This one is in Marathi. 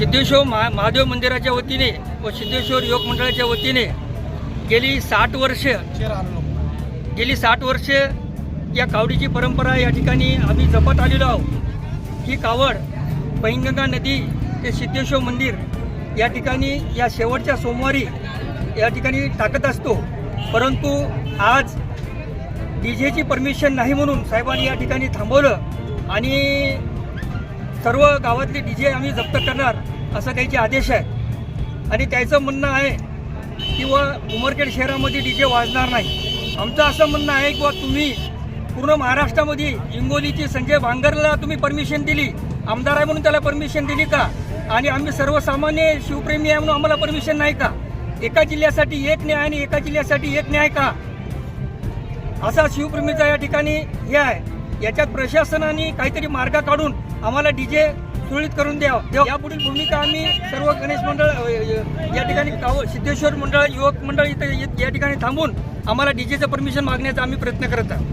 सिद्धेश्वर महा महादेव मंदिराच्या वतीने व सिद्धेश्वर योग मंडळाच्या वतीने गेली साठ वर्ष गेली साठ वर्ष या कावडीची परंपरा या ठिकाणी आम्ही जपत आलेलो आहोत. ही कावड पैनगंगा नदी ते सिद्धेश्वर मंदिर या ठिकाणी या शेवटच्या सोमवारी या ठिकाणी टाकत असतो. परंतु आज डी जेची परमिशन नाही म्हणून साहेबांनी या ठिकाणी थांबवलं आणि सर्व गावातले डी जे आम्ही जप्त करणार. असं त्यांचे आदेश आहेत आणि त्याचं म्हणणं आहे की व उमरखेड शहरामध्ये डी जे वाजणार नाही. आमचं असं म्हणणं आहे की तुम्ही पूर्ण महाराष्ट्रामध्ये हिंगोलीची संजय भांगरला तुम्ही परमिशन दिली. आमदार आहे म्हणून त्याला परमिशन दिली का? आणि आम्ही सर्वसामान्य शिवप्रेमी आहे म्हणून आम्हाला परमिशन नाही का? एका जिल्ह्यासाठी एक न्याय आणि एका जिल्ह्यासाठी एक न्याय का? असा शिवप्रेमीचा या ठिकाणी हे आहे. याच्यात प्रशासनाने काहीतरी मार्ग काढून आम्हाला डीजे सुरळीत करून द्या यापुढील भूमिका आम्ही सर्व गणेश मंडळ या ठिकाणी सिद्धेश्वर मंडळ युवक मंडळ इथं या ठिकाणी थांबून आम्हाला डीजेचं परमिशन मागण्याचा आम्ही प्रयत्न करत आहोत.